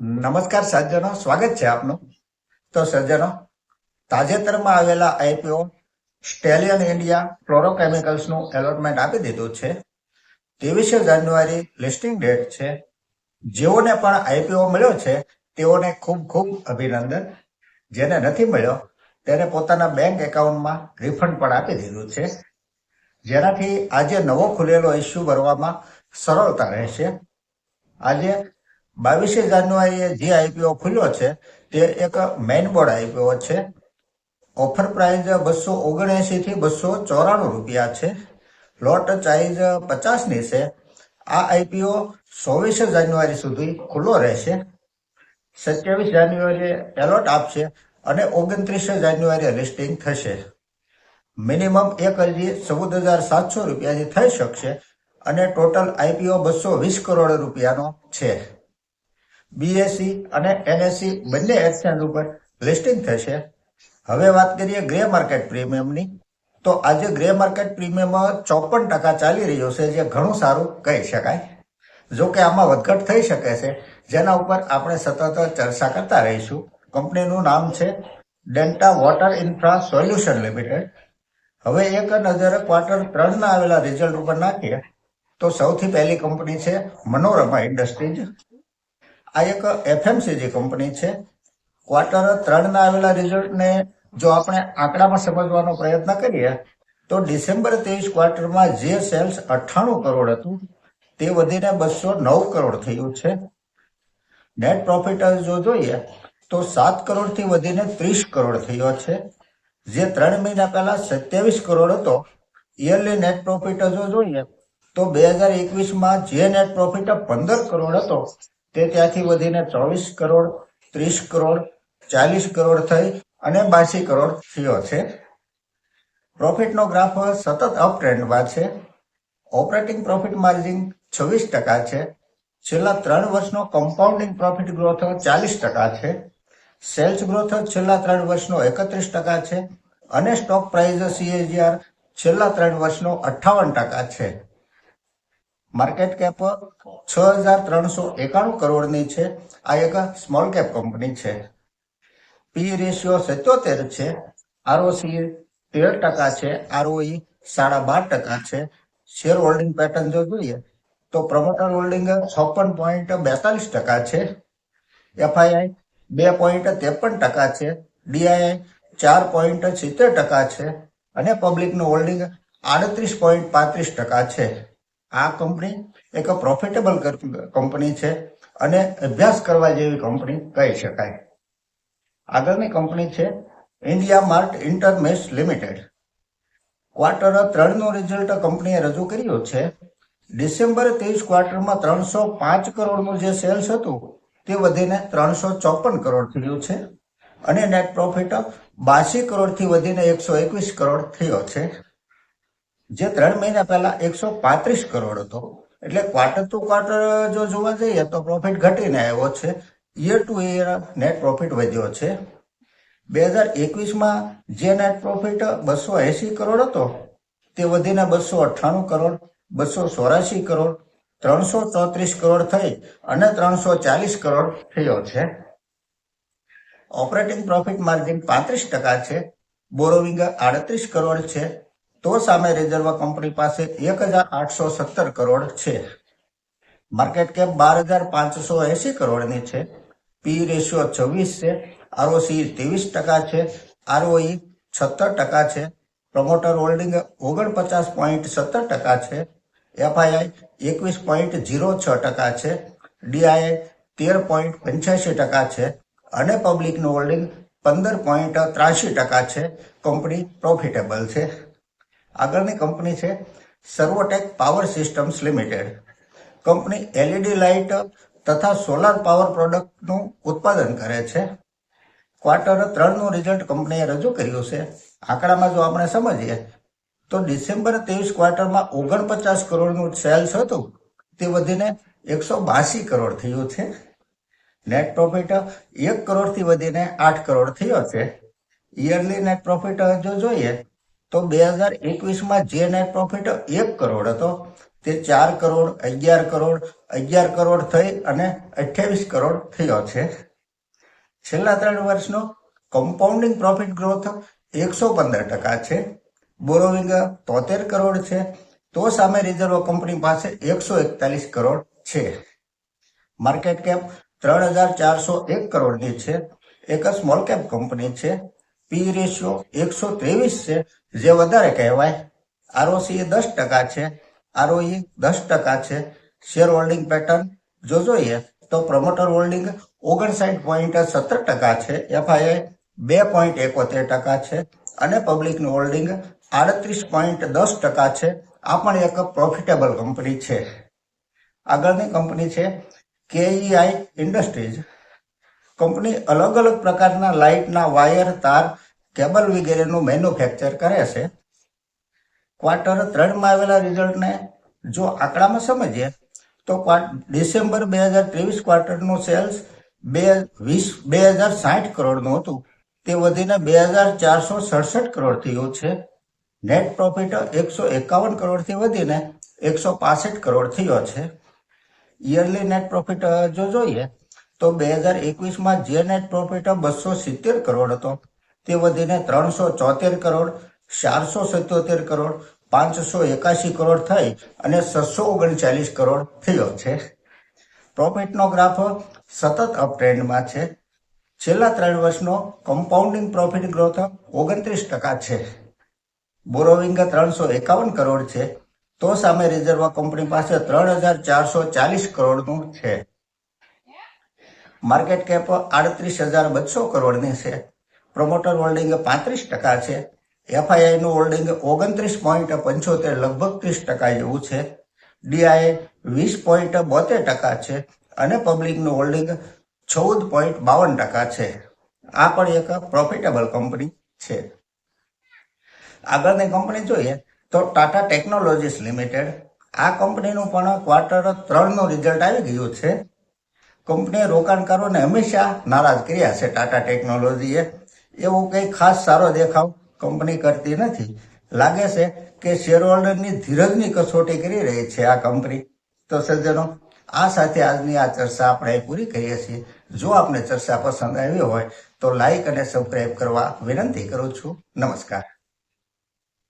નમસ્કાર સજ્જનો, સ્વાગત છે આપનું. તો સજ્જનો, તાજેતરમાં આવેલા આઈપીઓ સ્ટેલિયન ઇન્ડિયા ફ્લોરોકેમિકલ્સનું એલોટમેન્ટ આપી દીધું છે. ત્રેવીસે જાન્યુઆરી લિસ્ટિંગ ડેટ છે. જેઓને પણ આઈપીઓ મળ્યો છે, તેઓને ખૂબ ખૂબ અભિનંદન. જેને નથી મળ્યો, તેને પોતાના બેંક એકાઉન્ટમાં રિફંડ પણ આપી દીધું છે. જેનાથી આજે નવો ખુલેલો ઇસ્યુ ભરવામાં સરળતા રહેશે. આજે બાવીસે જાન્યુઆરીએ જે આઈપીઓ ખુલ્યો છે, તે એક મેઇન બોર્ડ આઈપીઓ છે. ઓફર પ્રાઇસ બસો ઓગણએસી થી બસો ચોરાણું રૂપિયા છે. લોટ ચાઇઝ પચાસની છે. આ આઈપીઓ ચોવીસ જાન્યુઆરી સુધી ખુલ્લો રહેશે. સત્યાવીસ જાન્યુઆરીએ એલોટ આપશે અને ઓગણત્રીસ જાન્યુઆરીએ લિસ્ટિંગ થશે. મિનિમમ એક અરજી ચૌદ હજાર સાતસો રૂપિયાથી થઈ શકશે અને ટોટલ આઈપીઓ બસો વીસ કરોડ રૂપિયાનો છે. બીએસસી અને એનએસસી બંને એક્સચેન્જ ઉપર લિસ્ટિંગ થશે. હવે વાત કરીએ ગ્રે માર્કેટ પ્રીમિયમની. તો આજે ગ્રે માર્કેટ પ્રીમિયમ ચોપન ટકા ચાલી રહ્યો છે, જે ઘણું સારું કહી શકાય. જો કે આમાં વધઘટ થઈ શકે છે. જેના ઉપર આપણે સતત ચર્ચા કરતા રહીશું. કંપનીનું નામ છે Denta water infra solution limited. હવે એક નજર ક્વાર્ટર ત્રણના આવેલા રિઝલ્ટ ઉપર નાખીએ. તો સૌથી પહેલી કંપની છે મનોરમા ઇન્ડસ્ટ્રીઝ. આ એક એફએમસીજી કંપની છે ક્વાર્ટર ત્રણના આવેલા રિઝલ્ટને જો આપણે આંકડામાં સમજવાનો પ્રયત્ન કરીએ, તો ડિસેમ્બર ત્રેવીસ ક્વાર્ટરમાં જે સેલ્સ અઠ્ઠાણું કરોડ હતું, તે વધીને બસો નવ કરોડ થયું છે. નેટ પ્રોફિટ જો જોઈએ, તો સાત કરોડથી વધીને ત્રીસ કરોડ થયો છે. જે ત્રણ મહિના પહેલા સત્યાવીસ કરોડ હતો. યરલી નેટ પ્રોફિટ જો જોઈએ, તો બે હજાર એકવીસમાં જે નેટ પ્રોફિટ પંદર કરોડ હતો તે ત્યાંથી વધીને ચોવીસ કરોડ, ત્રીસ કરોડ, ચાલીસ કરોડ થઈ અને બાસી કરોડ થયો છે. પ્રોફિટનો ગ્રાફ સતત અપ ટ્રેન્ડમાં છે. ઓપરેટિંગ પ્રોફિટ માર્જિન છવ્વીસ ટકા છે. છેલ્લા ત્રણ વર્ષનો કમ્પાઉન્ડિંગ પ્રોફિટ ગ્રોથ ચાલીસ ટકા છે. સેલ્સ ગ્રોથ છેલ્લા ત્રણ વર્ષનો એકત્રીસ ટકા છે. અને સ્ટોક પ્રાઇઝ સીએજીઆર છેલ્લા ત્રણ વર્ષનો અઠ્ઠાવન ટકા છે. માર્કેટ કેપ છ હજાર ત્રણસો એકાણું કરોડની છે. આ એક સ્મોલ કેપ કંપની છે. પી રેશિયો સિત્યોતેર છે. આરઓસી તેર ટકા છે. આરઓઈ સાડા બાર ટકા છે. શેર હોલ્ડિંગ પેટર્ન જો જોઈએ, તો પ્રમોટર હોલ્ડિંગ છપ્પન પોઈન્ટ બેતાલીસ ટકા છે. એફઆઈઆઈ બે પોઈન્ટ ત્રેપન ટકા છે. ડીઆઈઆઈ ચાર પોઈન્ટ સિત્તેર ટકા છે. અને પબ્લિકનું હોલ્ડિંગ આડત્રીસ પોઈન્ટ પાંત્રીસ ટકા છે. આ કંપની એક પ્રોફિટેબલ કંપની છે અને અભ્યાસ કરવા જેવી કંપની કહી શકાય. આગળની કંપની છે India Mart Intermesh limited quarter ત્રણનું result કંપનીએ રજૂ કર્યું છે. ડિસેમ્બર ત્રીસ ક્વાર્ટરમાં ત્રણસો પાંચ કરોડનું જે સેલ્સ હતું તે વધીને ત્રણસો ચોપન કરોડ થયું છે. અને નેટ પ્રોફિટ બાસી કરોડથી વધીને એકસો એકવીસ કરોડ થયો છે. જે ત્રણ મહિના પહેલા એકસો પાંત્રીસ કરોડ હતો, એટલે ક્વાર્ટર ટુ ક્વાર્ટર જો જોવા જઈએ તો પ્રોફિટ ઘટીને આવ્યો છે. Year to year net profit વધ્યો છે. બે હજાર એકવીસમાં જે નેટ પ્રોફિટ બસો એસી કરોડ હતો, તે વધીને બસો અઠ્ઠાણું કરોડ, બસો ચોરાશી કરોડ, ત્રણસો ચોત્રીસ કરોડ થઈ અને ત્રણસો ચાલીસ કરોડ થયો છે. ઓપરેટિંગ પ્રોફિટ માર્જિન પાંત્રીસ ટકા છે બોરોવિંગ આડત્રીસ કરોડ છે તો સામે રિઝર્વ કંપની પાસે એક હજાર આઠસો સત્તર કરોડ છે. માર્કેટ કેપ બાર હજાર પાંચસો એસી કરોડની છે. પી રેશિયો છવ્વીસ છે. આરઓસી ત્રેવીસ ટકા છે. આરઓઈ છત્તર ટકા છે. પ્રમોટર હોલ્ડિંગ ઓગણપચાસ પોઈન્ટ સત્તર ટકા છે. એફઆઈઆઈ એકવીસ પોઈન્ટ ઝીરો છ ટકા છે. ડીઆઈઆઈ તેર પોઈન્ટ પંચ્યાસી ટકા છે. અને પબ્લિકનું હોલ્ડિંગ પંદર પોઈન્ટ ત્રાસી ટકા છે. કંપની પ્રોફિટેબલ છે. આગળની કંપની છે Servotech power systems limited. Company LED light તથા સોલાર પાવર પ્રોડક્ટનું ઉત્પાદન કરે છે. ક્વાર્ટર ત્રણનું રિઝલ્ટ કંપનીએ રજૂ કર્યું છે. આંકડામાં જો આપણે સમજીએ, તો ડિસેમ્બર ત્રેવીસ ક્વાર્ટરમાં ઓગણપચાસ કરોડનું સેલ્સ હતું. તે વધીને એકસો બાસી કરોડ થયું છે. નેટ પ્રોફિટ એક કરોડથી વધીને આઠ કરોડ થયો છે. યરલી નેટ પ્રોફિટ જો જોઈએ તો બે હજાર એકવીસમાં જે નેટ પ્રોફિટ એક કરોડ હતો. તે ચાર કરોડ, અગિયાર કરોડ અગિયાર કરોડ થઈ અને અઠ્યાવીસ કરોડ થયો છે. છેલ્લા ત્રણ વર્ષનો કમ્પાઉન્ડિંગ પ્રોફિટ ગ્રોથ એકસો પંદર ટકા છે. બોરોવિંગ તોતેર કરોડ છે. તો સામે રિઝર્વ કંપની પાસે એકસો એકતાલીસ કરોડ છે. માર્કેટ કેપ ત્રણ હજાર ચારસો એક કરોડની છે. એક સ્મોલ કેપ કંપની છે. પી રેશિયો એકસો ત્રેવીસ છે, જે વધારે કહેવાય. આરઓસી દસ ટકા છે, આરઓઈ દસ ટકા છે. શેર હોલ્ડિંગ પેટર્ન જો જોઈએ તો પ્રમોટર હોલ્ડિંગ ઓગણસાઠ પોઈન્ટ સત્તર ટકા છે એફઆઈઆઈ બે પોઈન્ટ એકોતેર ટકા છે અને પબ્લિકનું હોલ્ડિંગ આડત્રીસ પોઈન્ટ દસ ટકા છે. આ પણ એક પ્રોફિટેબલ કંપની છે. આગળની કંપની છે કેઈઆઈ ઇન્ડસ્ટ્રીઝ. કંપની અલગ અલગ પ્રકારના લાઇટના વાયર, તાર, કેબલ વગેરેનું મેન્યુફેક્ચર કરે છે. ક્વાર્ટર ત્રણમાં આવેલા રિઝલ્ટને જો આંકડામાં સમજીએ, તો ડિસેમ્બર બે હજાર ત્રેવીસ ક્વાર્ટરનું સેલ્સ બે, વીસ, બે હજાર સાઠ કરોડનું હતું. તે વધીને બે હજાર ચારસો સડસઠ કરોડ થયું છે. નેટ પ્રોફિટ એકસો એકાવન કરોડથી વધીને એકસો પાસઠ કરોડ થયો છે. યરલી નેટ પ્રોફિટ જો જોઈએ તો બે હજાર એકવીસમાં જે નેટ પ્રોફિટ બસો સિત્તેર કરોડ હતો. તે વધીને ત્રણસો ચોતેર કરોડ, ચારસો સત્યોતેર કરોડ, પાંચસો એકાશી કરોડ થઈ અને છસો ઓગણચાલીસ કરોડ થયો છે. પ્રોફિટનો ગ્રાફ સતત અપ ટ્રેન્ડમાં છે. છેલ્લા ત્રણ વર્ષનો કમ્પાઉન્ડિંગ પ્રોફિટ ગ્રોથ ઓગણત્રીસ ટકા છે. બોરોવિંગ ત્રણસો એકાવન કરોડ છે. તો સામે રિઝર્વ કંપની પાસે ત્રણ હજાર ચારસો ચાલીસ કરોડનું છે. માર્કેટ કેપ આડત્રીસ હજાર બસો કરોડની છે. પ્રમોટર હોલ્ડિંગ પાંત્રીસ ટકા છે. એફઆઈઆઈનું હોલ્ડિંગ ઓગણત્રીસ પોઈન્ટ પંચોતેર, લગભગ ત્રીસ ટકા જેવું છે. ડીઆઈ વીસ પોઈન્ટ બોતેર ટકા છે અને પબ્લિકનું હોલ્ડિંગ ચૌદ પોઈન્ટ બાવન ટકા છે. આ પણ એક પ્રોફિટેબલ કંપની છે. આગળની કંપની જોઈએ તો ટાટા ટેકનોલોજીસ લિમિટેડ આ કંપનીનું પણ ક્વાર્ટર ત્રણનું રિઝલ્ટ આવી ગયું છે. કંપનીએ રોકાણકારોને હંમેશા નારાજ કર્યા છે ટાટા ટેકનોલોજીએ એવું કંઈ ખાસ સારો દેખાવ કંપની કરતી નથી. લાગે છે કે શેરહોલ્ડરની ધીરજની કસોટી કરી રહી છે આ કંપની. તો સજ્જનો, આ સાથે આજની આ ચર્ચા આપણે પૂરી કરીએ છીએ. જો આપને ચર્ચા પસંદ આવી હોય તો લાઈક અને સબસ્ક્રાઈબ કરવા વિનંતી કરું છું. નમસ્કાર.